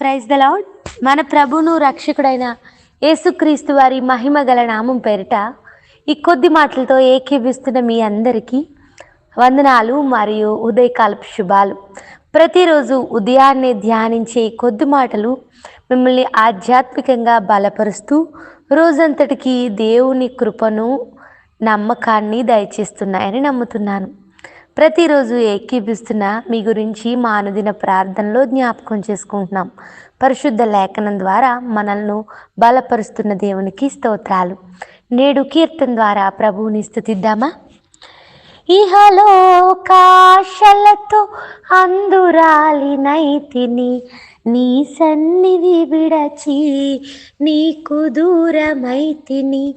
Praise the lord మన ప్రభును రక్షకుడైన యేసుక్రీస్తు వారి మహిమ గల నామం పేరిట ఈ కొద్ది మాటలతో ఏకీభిస్తున్న మీ అందరికీ వందనాలు మరియు ఉదయకాలపు శుభాలు. ప్రతిరోజు ఉదయాన్నే ధ్యానించే కొద్ది మాటలు మిమ్మల్ని ఆధ్యాత్మికంగా బలపరుస్తూ రోజంతటికి దేవుని కృపను నమ్మకాన్ని దయచేస్తున్నాయని నమ్ముతున్నాను. ప్రతిరోజు ఏకీపిస్తున్న మీ గురించి మా అనుదిన ప్రార్థనలో జ్ఞాపకం చేసుకుంటున్నాం. పరిశుద్ధ లేఖనం ద్వారా మనల్ని బలపరుస్తున్న దేవునికి స్తోత్రాలు. నేడు కీర్తన ద్వారా ప్రభువుని స్థుతిద్దామా? ఇహలోకాశలతో అందురాలినైతిని నీ సన్నిధి విడచి నీకు దూరమైతిని.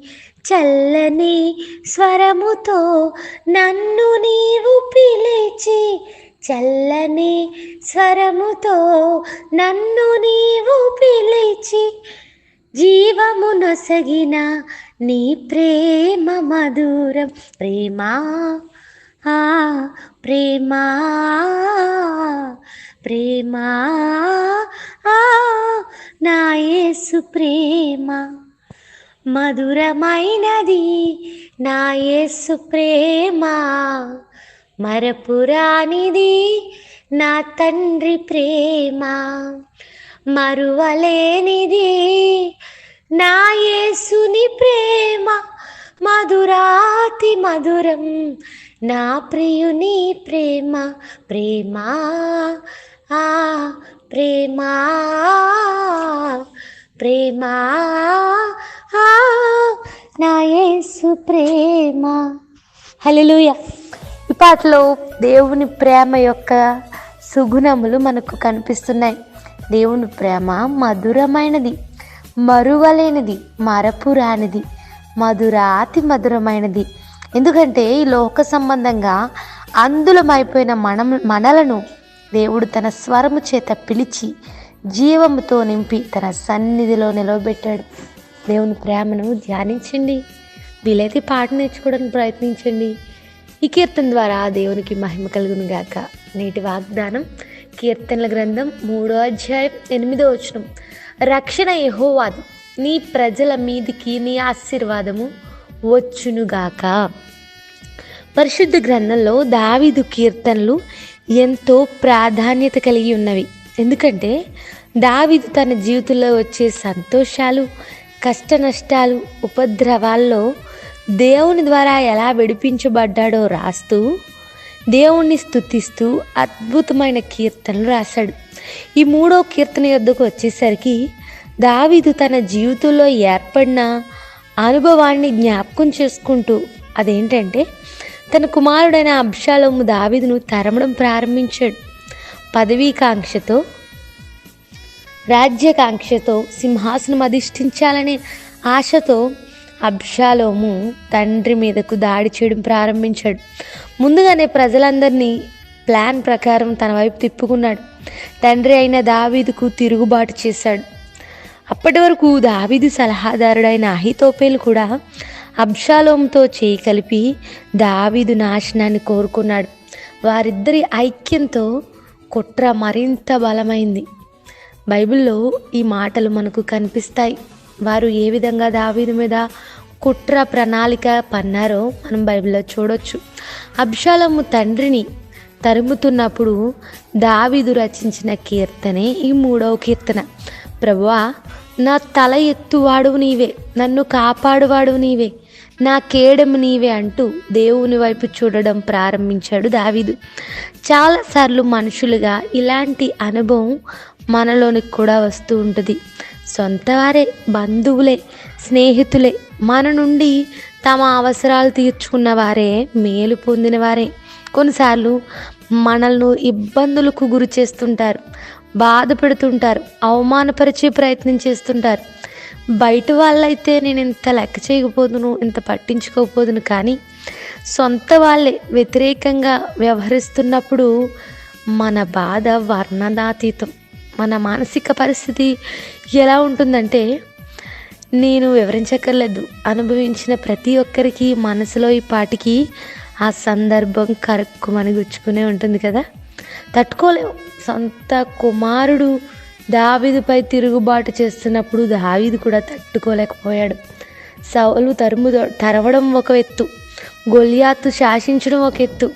చల్లని స్వరముతో నన్ను నీవు పిలిచి చల్లని స్వరముతో నన్ను నీవు పిలిచి జీవము నొసగిన నీ ప్రేమ మధురం. ప్రేమా ఆ ప్రేమా ప్రేమా ఆ నా యేసు ప్రేమ. మధురమైనది నా యేసు ప్రేమ. మరపురానిది నా తండ్రి ప్రేమ. మరువలేనిది నా యేసుని ప్రేమ. మధురాతి మధురం నా ప్రియుని ప్రేమ ప్రేమ ఆ ప్రేమ ప్రేమ ఆ నా యేసు ప్రేమ. హలోయ ఈ పాటలో దేవుని ప్రేమ యొక్క సుగుణములు మనకు కనిపిస్తున్నాయి. దేవుని ప్రేమ మధురమైనది మరువలేనిది మరపురానిది మధురాతి మధురమైనది. ఎందుకంటే ఈ లోక సంబంధంగా అందులమైపోయిన మనం మనలను దేవుడు తన స్వరము చేత పిలిచి జీవముతో నింపి తన సన్నిధిలో నిలవబెట్టాడు. దేవుని ప్రేమను ధ్యానించండి. వీలైతే పాట నేర్చుకోవడానికి ప్రయత్నించండి. ఈ కీర్తన ద్వారా దేవునికి మహిమ కలుగును గాక. నేటి వాగ్దానం కీర్తనల గ్రంథం మూడో అధ్యాయం ఎనిమిదో వచనం. రక్షణ యెహోవాది నీ ప్రజల మీదికి నీ ఆశీర్వాదము వచ్చునుగాక. పరిశుద్ధ గ్రంథంలో దావీదు కీర్తనలు ఎంతో ప్రాధాన్యత కలిగి ఉన్నవి. ఎందుకంటే దావీదు తన జీవితంలో వచ్చే సంతోషాలు కష్ట నష్టాలు ఉపద్రవాల్లో దేవుని ద్వారా ఎలా విడిపించబడ్డాడో రాస్తూ దేవుణ్ణి స్తుతిస్తూ అద్భుతమైన కీర్తనలు రాశాడు. ఈ మూడో కీర్తన యొద్దకు వచ్చేసరికి దావీదు తన జీవితంలో ఏర్పడిన అనుభవాన్ని జ్ఞాపకం చేసుకుంటూ అదేంటంటే తన కుమారుడైన అబ్షాలోము దావీదును తరమడం ప్రారంభించాడు. పదవీకాంక్షతో రాజ్యకాంక్షతో సింహాసనం అధిష్ఠించాలనే ఆశతో అబ్షాలోము తండ్రి మీదకు దాడి చేయడం ప్రారంభించాడు. ముందుగానే ప్రజలందరినీ ప్లాన్ ప్రకారం తన వైపు తిప్పుకున్నాడు. తండ్రి అయిన దావీదుకు తిరుగుబాటు చేశాడు. అప్పటి వరకు దావీదు సలహాదారుడైన అహితోపేలు కూడా అబ్షాలోంతో చేయి కలిపి దావీదు నాశనాన్ని కోరుకున్నాడు. వారిద్దరి ఐక్యంతో కుట్ర మరింత బలమైంది. బైబిల్లో ఈ మాటలు మనకు కనిపిస్తాయి. వారు ఏ విధంగా దావీదు మీద కుట్ర ప్రణాళిక పన్నారో మనం బైబిల్లో చూడొచ్చు. అబ్షాలము తండ్రిని తరుముతున్నప్పుడు దావీదు రచించిన కీర్తనే ఈ మూడవ కీర్తన. ప్రభువా నా తల ఎత్తువాడువు నీవే నన్ను కాపాడువాడు నీవే నా కేడము నీవే అంటూ దేవుని వైపు చూడడం ప్రారంభించాడు దావీదు. చాలాసార్లు మనుషులుగా ఇలాంటి అనుభవం మనలోనికి కూడా వస్తూ ఉంటుంది. సొంత వారే బంధువులే స్నేహితులే మన నుండి తమ అవసరాలు తీర్చుకున్న వారే మేలు పొందిన వారే. కొన్నిసార్లు మనల్ని ఇబ్బందులకు గురి చేస్తుంటారు. బాధ పెడుతుంటారు అవమానపరిచే ప్రయత్నం చేస్తుంటారు. బయట వాళ్ళైతే నేను ఇంత లెక్క చేయకపోదును ఇంత పట్టించుకోకపోదును కానీ సొంత వాళ్ళే వ్యతిరేకంగా వ్యవహరిస్తున్నప్పుడు మన బాధ వర్ణనాతీతం. మన మానసిక పరిస్థితి ఎలా ఉంటుందంటే నేను వివరించక్కర్లేదు. అనుభవించిన ప్రతి ఒక్కరికి మనసులో ఈ పాటికి ఆ సందర్భం కరక్కుమని గుచ్చుకునే ఉంటుంది కదా. తట్టుకోలేము సొంత కుమారుడు దావీదుపై తిరుగుబాటు చేస్తున్నప్పుడు దావీదు కూడా తట్టుకోలేకపోయాడు. సౌలు తరుము తరవడం ఒక ఎత్తు గొలియాతు శాసించడం ఒక ఎత్తు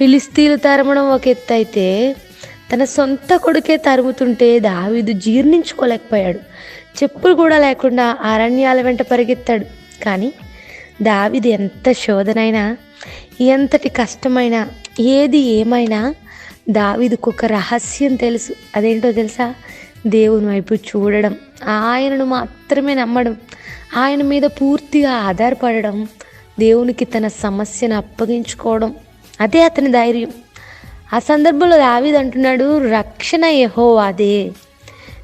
పిలిస్తీలు తరమడం ఒక ఎత్తు అయితే తన సొంత కొడుకే తరుముతుంటే దావీదు జీర్ణించుకోలేకపోయాడు. చెప్పులు కూడా లేకుండా అరణ్యాల వెంట పరిగెత్తాడు. కానీ దావీదు ఎంత శోధనైనా ఎంతటి కష్టమైనా ఏది ఏమైనా దావీదుకు ఒక రహస్యం తెలుసు. అదేంటో తెలుసా? దేవుని వైపు చూడడం. ఆయనను మాత్రమే నమ్మడం. ఆయన మీద పూర్తిగా ఆధారపడడం. దేవునికి తన సమస్యను అప్పగించుకోవడం. అదే అతని ధైర్యం. ఆ సందర్భంలో దావీదు అంటున్నాడు రక్షణ యహో అదే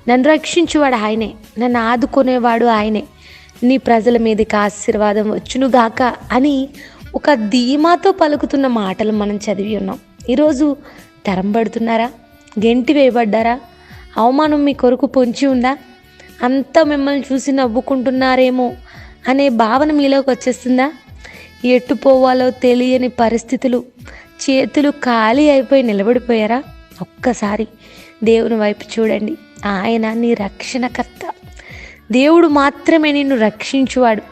నన్ను రక్షించేవాడు ఆయనే. నన్ను ఆదుకునేవాడు ఆయనే. నీ ప్రజల మీదకి ఆశీర్వాదం వచ్చునుగాక అని ఒక ధీమాతో పలుకుతున్న మాటలు మనం చదివి ఉన్నాం. ఈరోజు తరంబడుతున్నారా గెంటి వేయబడ్డారా? అవమానం మీ కొరకు పొంచి ఉందా? అంతా మిమ్మల్ని చూసి నవ్వుకుంటున్నారేమో అనే భావన మీలోకి వచ్చేస్తుందా? ఎటు పోవాలో తెలియని పరిస్థితులు చేతులు ఖాళీ అయిపోయి నిలబడిపోయారా? ఒక్కసారి దేవుని వైపు చూడండి. ఆయన నీ రక్షణకర్త. దేవుడు మాత్రమే నిన్ను రక్షించువాడు.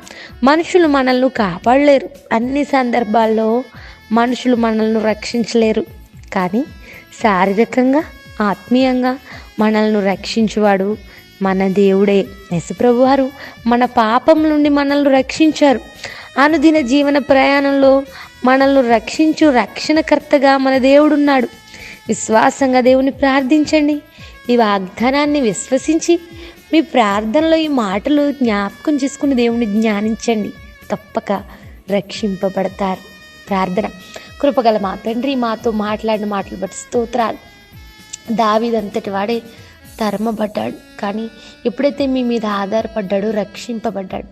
మనుషులు మనల్ని కాపాడలేరు. అన్ని సందర్భాల్లో మనుషులు మనల్ని రక్షించలేరు. కానీ శారీరకంగా ఆత్మీయంగా మనల్ని రక్షించువాడు మన దేవుడే. యశుప్రభు వారు మన పాపం నుండి మనల్ని రక్షించారు. అనుదిన జీవన ప్రయాణంలో మనల్ని రక్షించు రక్షణకర్తగా మన దేవుడున్నాడు. విశ్వాసంగా దేవుని ప్రార్థించండి. ఈ వాగ్దానాన్ని విశ్వసించి మీ ప్రార్థనలో ఈ మాటలు జ్ఞాపకం చేసుకుని దేవుని జ్ఞానించండి తప్పక రక్షింపబడతారు. ప్రార్థన. కృపగల మా తండ్రి మాతో మాట్లాడిన మాటలు బట్టి స్తోత్రాలు. దావిదంతటి వాడే తరమబడ్డాడు. కానీ ఎప్పుడైతే మీ మీద ఆధారపడ్డాడో రక్షింపబడ్డాడు.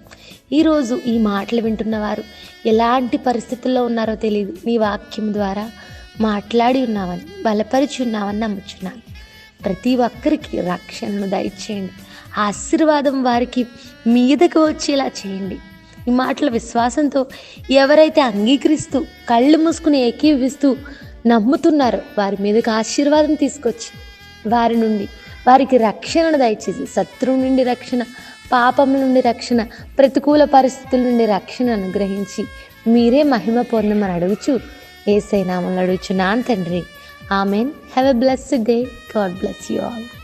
ఈరోజు ఈ మాటలు వింటున్నవారు ఎలాంటి పరిస్థితుల్లో ఉన్నారో తెలియదు నీ వాక్యం ద్వారా మాట్లాడి ఉన్నావని బలపరిచి ఉన్నావని నమ్ముచున్నాను. ప్రతి ఒక్కరికి రక్షణను దయచేయండి. ఆశీర్వాదం వారికి మీదకు వచ్చేలా చేయండి. ఈ మాటల విశ్వాసంతో ఎవరైతే అంగీకరిస్తూ కళ్ళు మూసుకుని ఏకీవిస్తూ నమ్ముతున్నారో వారి మీదకు ఆశీర్వాదం తీసుకొచ్చి వారి నుండి వారికి రక్షణను దయచేసి శత్రువు నుండి రక్షణ పాపం నుండి రక్షణ ప్రతికూల పరిస్థితుల నుండి రక్షణ అనుగ్రహించి మీరే మహిమ పొందమని అడుగుచు ఏసైనామని అడుగుచు అడుగుచున్నాను తండ్రి. Amen. Have a blessed day God bless you all